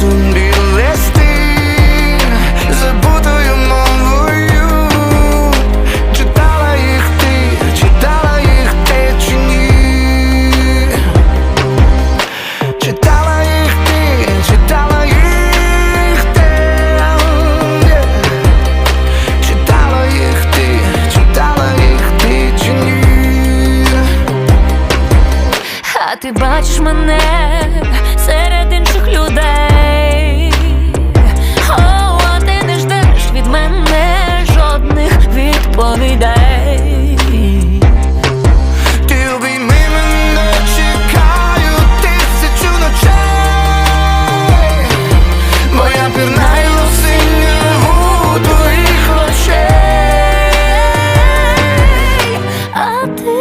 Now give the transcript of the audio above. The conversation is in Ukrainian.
тобі листи забутою мовою, їх ти, читала їх ти чи ні? Їх ти, їх ти, їх ти, читала бачиш мене. 같은